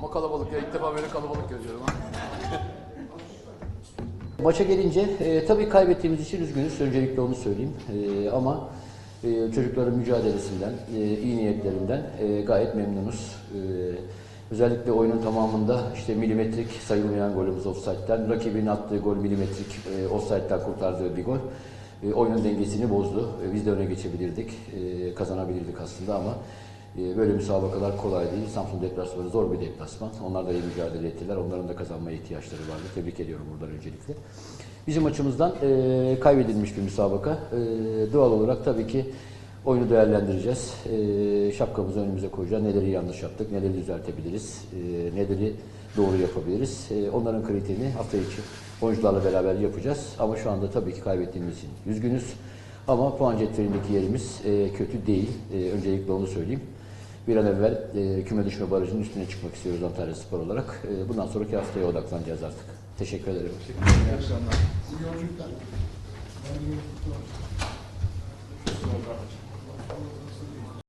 Ama kalabalık ya ilk defa böyle kalabalık görüyorum. Maça gelince e, tabii kaybettiğimiz için üzgünüz. Öncelikle onu söyleyeyim. E, ama e, çocukların mücadelesinden, e, iyi niyetlerinden e, gayet memnunuz. E, özellikle oyunun tamamında işte milimetrik sayılmayan golümüz offside'den, rakibin attığı gol milimetrik e, offside'den kurtardığı bir gol. E, oyunun dengesini bozdu. E, biz de öne geçebilirdik, e, kazanabilirdik aslında ama böyle müsabakalar kolay değil. Samsun deplasmanı zor bir deplasman. Onlar da iyi mücadele ettiler. Onların da kazanmaya ihtiyaçları vardı. Tebrik ediyorum buradan öncelikle. Bizim açımızdan e, kaybedilmiş bir müsabaka. E, doğal olarak tabii ki oyunu değerlendireceğiz. E, şapkamızı önümüze koyacağız. Neleri yanlış yaptık, neleri düzeltebiliriz, e, neleri doğru yapabiliriz. E, onların kritiğini hafta içi oyuncularla beraber yapacağız. Ama şu anda tabii ki kaybettiğimiz için üzgünüz. Ama puan cetvelindeki yerimiz e, kötü değil. E, öncelikle onu söyleyeyim. Bir an evvel e, küme düşme barajının üstüne çıkmak istiyoruz Antalya Spor olarak. E, bundan sonraki haftaya odaklanacağız artık. Teşekkür ederim. İyi akşamlar. İyi yolculuklar.